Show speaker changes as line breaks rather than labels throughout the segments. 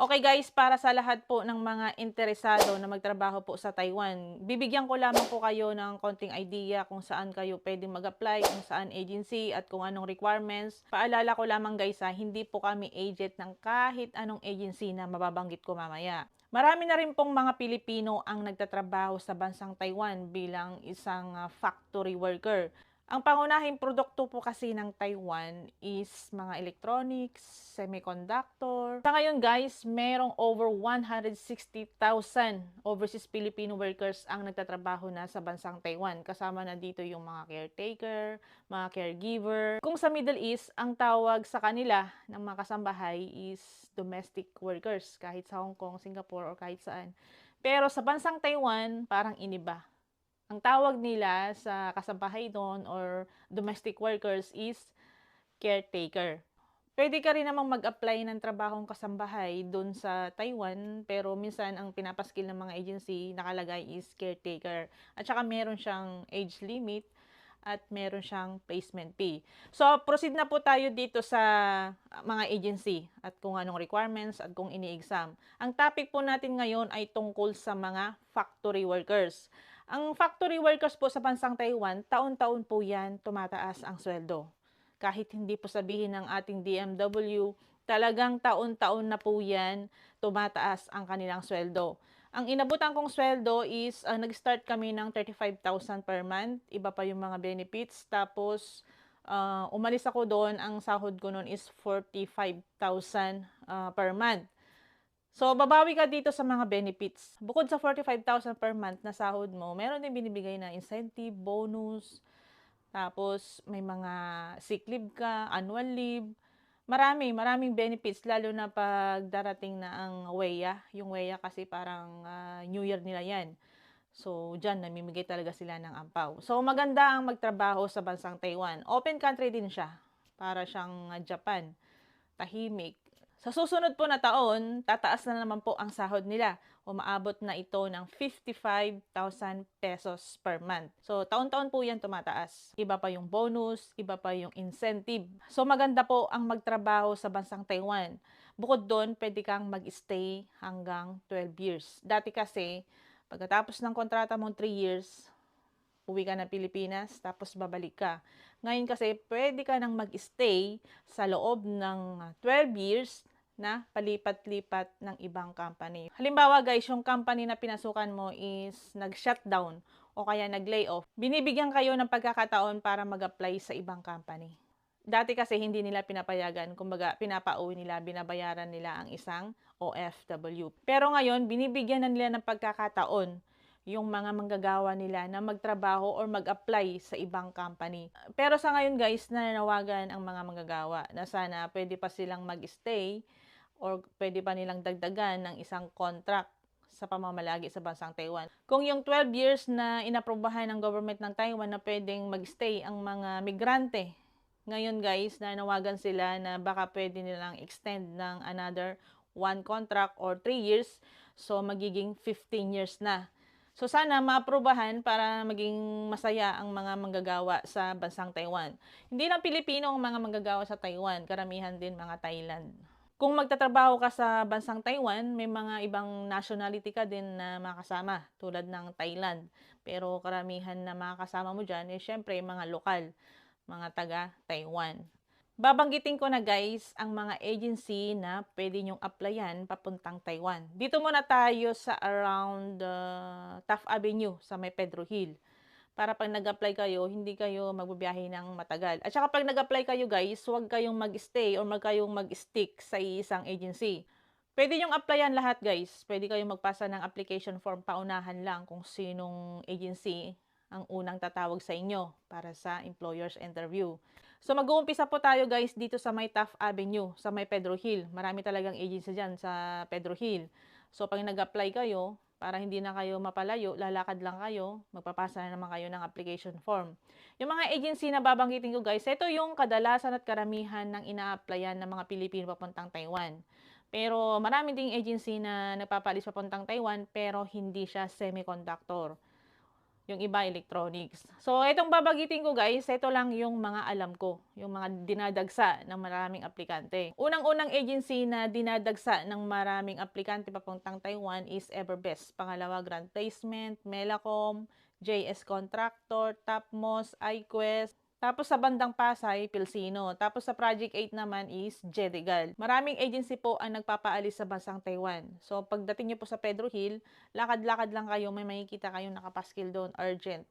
Okay guys, para sa lahat po ng mga interesado na magtrabaho po sa Taiwan, bibigyan ko lamang po kayo ng konting idea kung saan kayo pwedeng mag-apply, kung saan agency at kung anong requirements. Paalala ko lamang guys ha, hindi po kami agent ng kahit anong agency na mababanggit ko mamaya. Marami na rin pong mga Pilipino ang nagtatrabaho sa bansang Taiwan bilang isang ah, factory worker. Ang pangunahing produkto po kasi ng Taiwan is mga electronics, semiconductor. Sa ngayon guys, merong over 160,000 overseas Filipino workers ang nagtatrabaho na sa bansang Taiwan. Kasama na dito yung mga caretaker, mga caregiver. Kung sa Middle East, ang tawag sa kanila ng mga kasambahay is domestic workers. Kahit sa Hong Kong, Singapore, or kahit saan. Pero sa bansang Taiwan, parang iniba ang tawag nila sa kasambahay doon or domestic workers is caretaker. Pwede ka rin namang mag-apply ng trabahong kasambahay doon sa Taiwan, pero minsan ang pinapaskil ng mga agency nakalagay is caretaker. At saka meron siyang age limit at meron siyang placement fee. So, proceed na po tayo dito sa mga agency at kung anong requirements at kung ini-exam. Ang topic po natin ngayon ay tungkol sa mga factory workers. Ang factory workers po sa bansang Taiwan, taon-taon po yan tumataas ang sweldo. Kahit hindi po sabihin ng ating DMW, talagang taon-taon na po yan tumataas ang kanilang sweldo. Ang inabutan kong sweldo is, uh, nag-start kami ng 35,000 per month. Iba pa yung mga benefits. Tapos, uh, umalis ako doon. Ang sahod ko noon is 45,000 uh, per month. So, babawi ka dito sa mga benefits. Bukod sa 45,000 per month na sahod mo, meron din binibigay na incentive, bonus, tapos may mga sick leave ka, annual leave. Marami, maraming benefits, lalo na pag darating na ang WEA. Yung WEA kasi parang uh, New Year nila yan. So, dyan, namimigay talaga sila ng ampaw. So, maganda ang magtrabaho sa bansang Taiwan. Open country din siya. Para siyang uh, Japan. Tahimik sa susunod po na taon, tataas na naman po ang sahod nila. Umaabot na ito ng 55,000 pesos per month. So, taon-taon po yan tumataas. Iba pa yung bonus, iba pa yung incentive. So, maganda po ang magtrabaho sa bansang Taiwan. Bukod doon, pwede kang mag-stay hanggang 12 years. Dati kasi, pagkatapos ng kontrata mo 3 years, uwi ka ng Pilipinas, tapos babalik ka. Ngayon kasi, pwede ka nang mag-stay sa loob ng 12 years na palipat-lipat ng ibang company. Halimbawa guys, yung company na pinasukan mo is nag-shutdown o kaya nag-layoff. Binibigyan kayo ng pagkakataon para mag-apply sa ibang company. Dati kasi hindi nila pinapayagan, kumbaga pinapauwi nila, binabayaran nila ang isang OFW. Pero ngayon, binibigyan na nila ng pagkakataon yung mga manggagawa nila na magtrabaho or mag-apply sa ibang company. Pero sa ngayon guys, nananawagan ang mga manggagawa na sana pwede pa silang mag-stay or pwede pa nilang dagdagan ng isang contract sa pamamalagi sa bansang Taiwan. Kung yung 12 years na inaprobahan ng government ng Taiwan na pwedeng magstay ang mga migrante, ngayon guys, nanawagan sila na baka pwede nilang extend ng another one contract or 3 years, so magiging 15 years na. So sana maaprobahan para maging masaya ang mga manggagawa sa bansang Taiwan. Hindi lang Pilipino ang mga manggagawa sa Taiwan, karamihan din mga Thailand. Kung magtatrabaho ka sa bansang Taiwan, may mga ibang nationality ka din na makasama, tulad ng Thailand. Pero karamihan na makakasama mo dyan, eh, syempre, mga lokal, mga taga-Taiwan. Babanggitin ko na guys ang mga agency na pwede nyong applyan papuntang Taiwan. Dito muna tayo sa around uh, Taft Avenue sa may Pedro Hill para pag nag-apply kayo, hindi kayo magbabiyahe ng matagal. At saka pag nag-apply kayo guys, huwag kayong mag-stay or mag kayong mag-stick sa isang agency. Pwede nyong applyan lahat guys. Pwede kayong magpasa ng application form paunahan lang kung sinong agency ang unang tatawag sa inyo para sa employer's interview. So mag-uumpisa po tayo guys dito sa may Taft Avenue, sa may Pedro Hill. Marami talagang agency dyan sa Pedro Hill. So pag nag-apply kayo, para hindi na kayo mapalayo, lalakad lang kayo, magpapasa na naman kayo ng application form. Yung mga agency na babanggitin ko guys, ito yung kadalasan at karamihan ng ina-applyan ng mga Pilipino papuntang Taiwan. Pero marami ding agency na nagpapalis papuntang Taiwan pero hindi siya semiconductor. Yung iba electronics. So, itong babagitin ko guys, ito lang yung mga alam ko, yung mga dinadagsa ng maraming aplikante. Unang-unang agency na dinadagsa ng maraming aplikante papuntang Taiwan is Everbest. Pangalawa, Grand Placement, Melacom, JS Contractor, Tapmos, iQuest, tapos sa bandang Pasay, Pilsino. Tapos sa Project 8 naman is Jedigal. Maraming agency po ang nagpapaalis sa bansang Taiwan. So pagdating nyo po sa Pedro Hill, lakad-lakad lang kayo, may makikita kayong nakapaskil doon, urgent.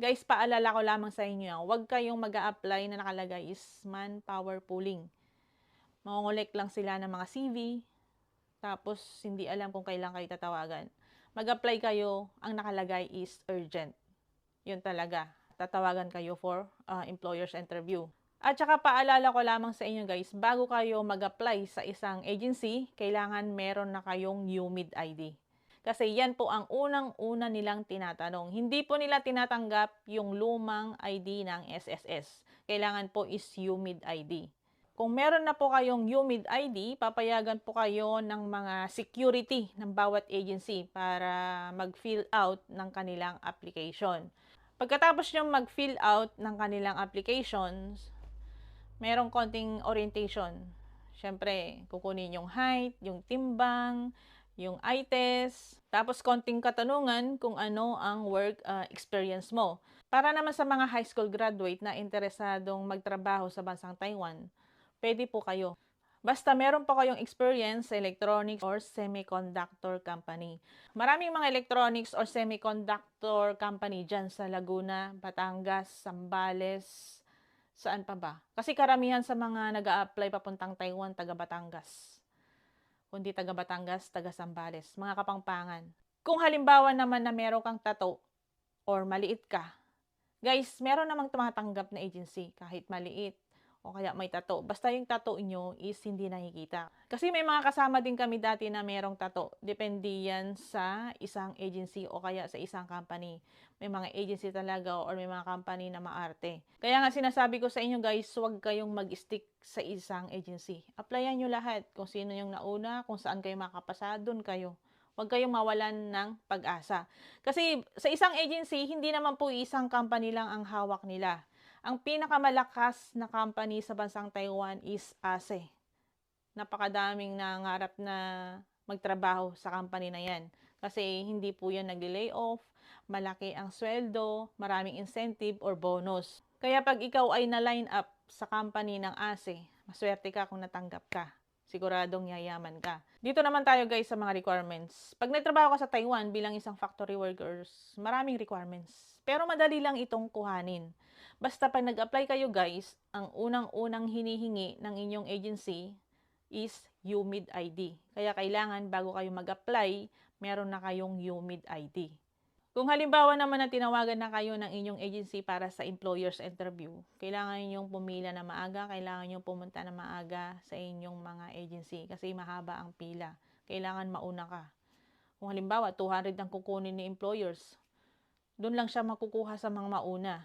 Guys, paalala ko lamang sa inyo huwag kayong mag apply na nakalagay is manpower pooling. Mangongolek lang sila ng mga CV, tapos hindi alam kung kailan kayo tatawagan. Mag-apply kayo, ang nakalagay is urgent. Yun talaga tatawagan kayo for uh, employer's interview. At saka paalala ko lamang sa inyo guys, bago kayo mag-apply sa isang agency, kailangan meron na kayong UMID ID. Kasi yan po ang unang-una nilang tinatanong. Hindi po nila tinatanggap yung lumang ID ng SSS. Kailangan po is UMID ID. Kung meron na po kayong UMID ID, papayagan po kayo ng mga security ng bawat agency para mag-fill out ng kanilang application. Pagkatapos nyo mag-fill out ng kanilang applications, merong konting orientation. Siyempre, kukunin yung height, yung timbang, yung eye test, tapos konting katanungan kung ano ang work uh, experience mo. Para naman sa mga high school graduate na interesadong magtrabaho sa bansang Taiwan, pwede po kayo. Basta meron pa kayong experience sa electronics or semiconductor company. Maraming mga electronics or semiconductor company dyan sa Laguna, Batangas, Sambales, saan pa ba? Kasi karamihan sa mga nag apply papuntang Taiwan, taga Batangas. Kundi taga Batangas, taga Sambales, mga kapangpangan. Kung halimbawa naman na meron kang tato or maliit ka, guys, meron namang tumatanggap na agency kahit maliit o kaya may tato. Basta yung tato nyo is hindi nakikita. Kasi may mga kasama din kami dati na merong tato. Depende yan sa isang agency o kaya sa isang company. May mga agency talaga or may mga company na maarte. Kaya nga sinasabi ko sa inyo guys, huwag kayong mag-stick sa isang agency. Applyan nyo lahat. Kung sino yung nauna, kung saan kayo makapasa, doon kayo. Huwag kayong mawalan ng pag-asa. Kasi sa isang agency, hindi naman po isang company lang ang hawak nila ang pinakamalakas na company sa bansang Taiwan is ASE. Napakadaming nangarap na magtrabaho sa company na yan. Kasi hindi po yan nag-lay off, malaki ang sweldo, maraming incentive or bonus. Kaya pag ikaw ay na-line up sa company ng ASE, maswerte ka kung natanggap ka. Siguradong yayaman ka. Dito naman tayo guys sa mga requirements. Pag nagtrabaho ka sa Taiwan bilang isang factory workers, maraming requirements. Pero madali lang itong kuhanin. Basta pag nag-apply kayo guys, ang unang-unang hinihingi ng inyong agency is UMID ID. Kaya kailangan bago kayo mag-apply, meron na kayong UMID ID. Kung halimbawa naman na tinawagan na kayo ng inyong agency para sa employer's interview, kailangan ninyong pumila na maaga, kailangan ninyong pumunta na maaga sa inyong mga agency kasi mahaba ang pila. Kailangan mauna ka. Kung halimbawa, 200 ang kukunin ni employers, doon lang siya makukuha sa mga mauna.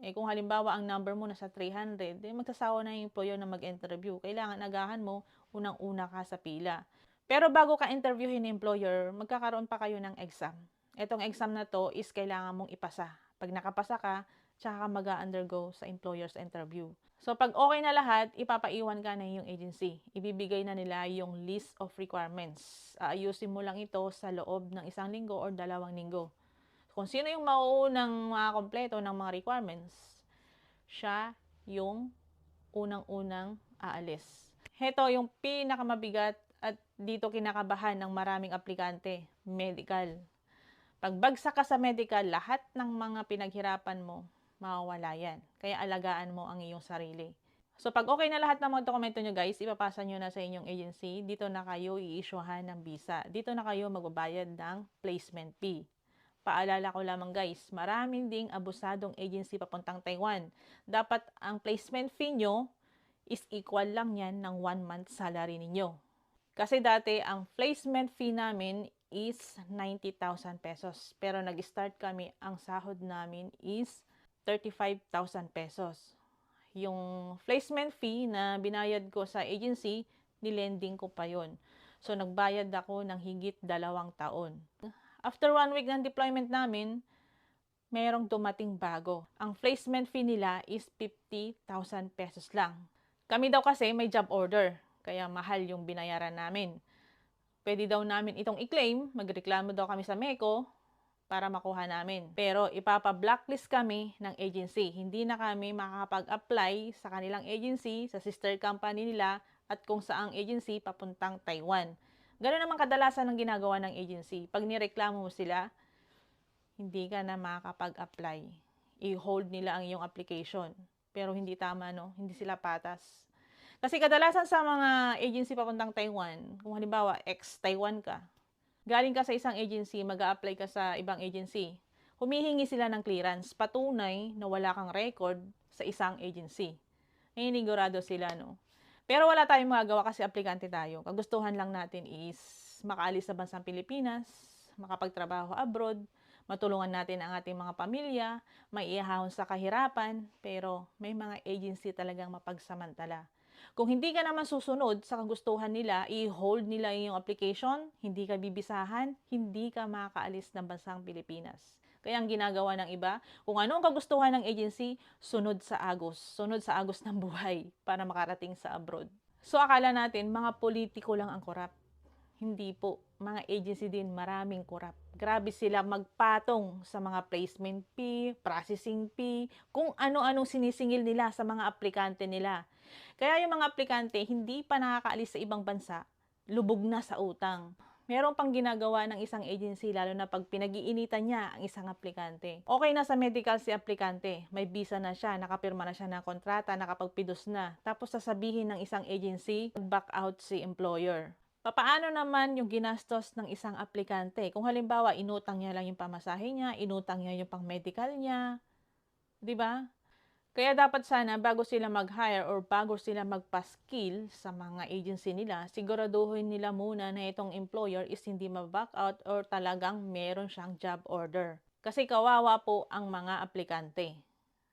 Eh kung halimbawa ang number mo nasa 300, eh magsasawa na yung employer na mag-interview. Kailangan agahan mo unang-una ka sa pila. Pero bago ka interviewin ng employer, magkakaroon pa kayo ng exam. Etong exam na to is kailangan mong ipasa. Pag nakapasa ka, tsaka ka mag-undergo sa employer's interview. So pag okay na lahat, ipapaiwan ka na yung agency. Ibibigay na nila yung list of requirements. Aayusin mo lang ito sa loob ng isang linggo or dalawang linggo kung sino yung mauunang makakompleto ng mga requirements, siya yung unang-unang aalis. Heto yung pinakamabigat at dito kinakabahan ng maraming aplikante, medical. Pagbagsak ka sa medical, lahat ng mga pinaghirapan mo, mawawala yan. Kaya alagaan mo ang iyong sarili. So, pag okay na lahat ng mga dokumento nyo guys, ipapasa nyo na sa inyong agency, dito na kayo i-issuehan ng visa. Dito na kayo magbabayad ng placement fee. Paalala ko lamang guys, maraming ding abusadong agency papuntang Taiwan. Dapat ang placement fee nyo is equal lang yan ng 1 month salary ninyo. Kasi dati, ang placement fee namin is 90,000 pesos. Pero nag-start kami, ang sahod namin is 35,000 pesos. Yung placement fee na binayad ko sa agency, nilending ko pa yon. So, nagbayad ako ng higit dalawang taon. After one week ng deployment namin, merong dumating bago. Ang placement fee nila is 50,000 pesos lang. Kami daw kasi may job order, kaya mahal yung binayaran namin. Pwede daw namin itong i-claim, magreklamo daw kami sa MECO para makuha namin. Pero ipapa-blacklist kami ng agency. Hindi na kami makakapag-apply sa kanilang agency, sa sister company nila, at kung saang agency papuntang Taiwan. Ganoon naman kadalasan ng ginagawa ng agency. Pag nireklamo mo sila, hindi ka na makakapag-apply. I-hold nila ang iyong application. Pero hindi tama, no? Hindi sila patas. Kasi kadalasan sa mga agency papuntang Taiwan, kung halimbawa ex-Taiwan ka, galing ka sa isang agency, mag apply ka sa ibang agency, humihingi sila ng clearance, patunay na wala kang record sa isang agency. Nanginigurado sila, no? Pero wala tayong magagawa kasi aplikante tayo. Kagustuhan lang natin is makaalis sa bansang Pilipinas, makapagtrabaho abroad, matulungan natin ang ating mga pamilya, maiihahon sa kahirapan, pero may mga agency talagang mapagsamantala. Kung hindi ka naman susunod sa kagustuhan nila, i-hold nila yung application, hindi ka bibisahan, hindi ka makakaalis ng bansang Pilipinas. Kaya ang ginagawa ng iba, kung ano ang kagustuhan ng agency, sunod sa agos, sunod sa agos ng buhay para makarating sa abroad. So akala natin, mga politiko lang ang korap. Hindi po. Mga agency din, maraming korap. Grabe sila magpatong sa mga placement fee, processing fee, kung ano-anong sinisingil nila sa mga aplikante nila. Kaya yung mga aplikante, hindi pa nakakaalis sa ibang bansa, lubog na sa utang. Meron pang ginagawa ng isang agency lalo na pag pinag-iinitan niya ang isang aplikante. Okay na sa medical si aplikante, may visa na siya, nakapirma na siya ng kontrata, nakapagpidos na. Tapos sasabihin ng isang agency, back out si employer. Papaano naman yung ginastos ng isang aplikante? Kung halimbawa, inutang niya lang yung pamasahe niya, inutang niya yung pang medical niya, 'di ba? Kaya dapat sana bago sila mag-hire or bago sila magpa-skill sa mga agency nila, siguraduhin nila muna na itong employer is hindi ma-back out or talagang meron siyang job order. Kasi kawawa po ang mga aplikante.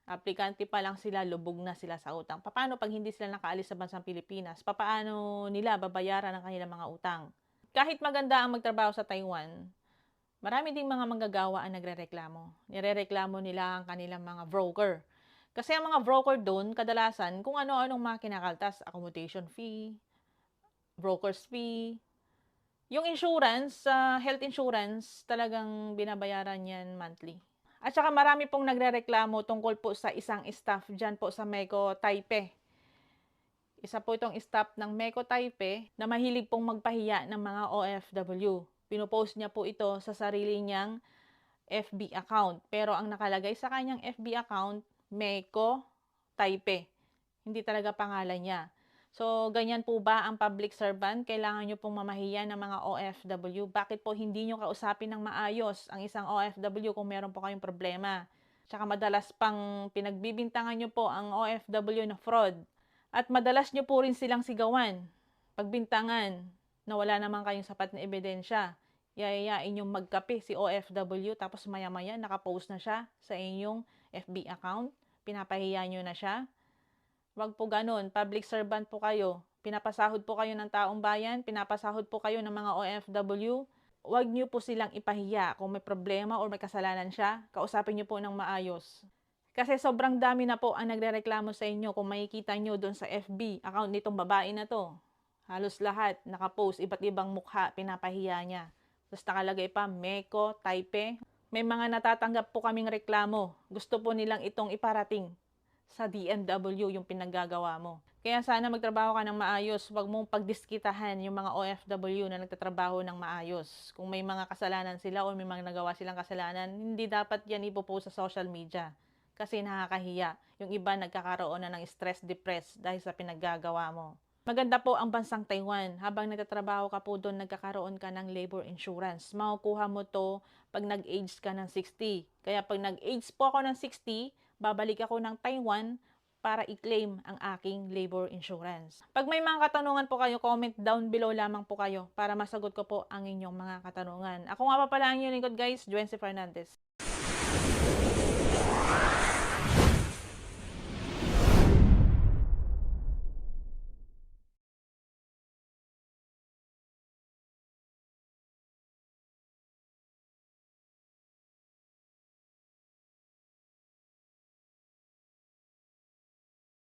Aplikante pa lang sila, lubog na sila sa utang. Paano pag hindi sila nakaalis sa bansang Pilipinas? Paano nila babayaran ang kanilang mga utang? Kahit maganda ang magtrabaho sa Taiwan, marami ding mga manggagawa ang nagrereklamo. Nirereklamo nila ang kanilang mga broker. Kasi ang mga broker doon, kadalasan, kung ano-anong mga kinakaltas, accommodation fee, broker's fee, yung insurance, uh, health insurance, talagang binabayaran yan monthly. At saka marami pong nagrereklamo tungkol po sa isang staff dyan po sa Meko Taipei. Isa po itong staff ng Meko Taipei na mahilig pong magpahiya ng mga OFW. Pinopost niya po ito sa sarili niyang FB account. Pero ang nakalagay sa kanyang FB account, Meko Taipei. Hindi talaga pangalan niya. So, ganyan po ba ang public servant? Kailangan nyo pong mamahiya ng mga OFW? Bakit po hindi nyo kausapin ng maayos ang isang OFW kung meron po kayong problema? Tsaka madalas pang pinagbibintangan nyo po ang OFW na fraud. At madalas nyo po rin silang sigawan. Pagbintangan na wala naman kayong sapat na ebidensya. Yayayain yung magkape si OFW tapos maya-maya nakapost na siya sa inyong FB account. Pinapahiya nyo na siya Wag po ganun. Public servant po kayo. Pinapasahod po kayo ng taong bayan, pinapasahod po kayo ng mga OFW. Wag niyo po silang ipahiya kung may problema or may kasalanan siya, kausapin niyo po ng maayos. Kasi sobrang dami na po ang nagrereklamo sa inyo kung makikita niyo doon sa FB account nitong babae na to. Halos lahat nakapost iba't ibang mukha, pinapahiya niya. Tapos nakalagay pa, Meko, Taipei. May mga natatanggap po kaming reklamo. Gusto po nilang itong iparating sa DMW yung pinaggagawa mo. Kaya sana magtrabaho ka ng maayos. Huwag mong pagdiskitahan yung mga OFW na nagtatrabaho ng maayos. Kung may mga kasalanan sila o may mga nagawa silang kasalanan, hindi dapat yan ipopost sa social media. Kasi nakakahiya. Yung iba nagkakaroon na ng stress, depressed dahil sa pinaggagawa mo. Maganda po ang bansang Taiwan. Habang nagtatrabaho ka po doon, nagkakaroon ka ng labor insurance. Makukuha mo to pag nag-age ka ng 60. Kaya pag nag-age po ako ng 60, babalik ako ng Taiwan para i-claim ang aking labor insurance. Pag may mga katanungan po kayo, comment down below lamang po kayo para masagot ko po ang inyong mga katanungan. Ako nga pa pala ang inyong lingkod guys, Juency Fernandez.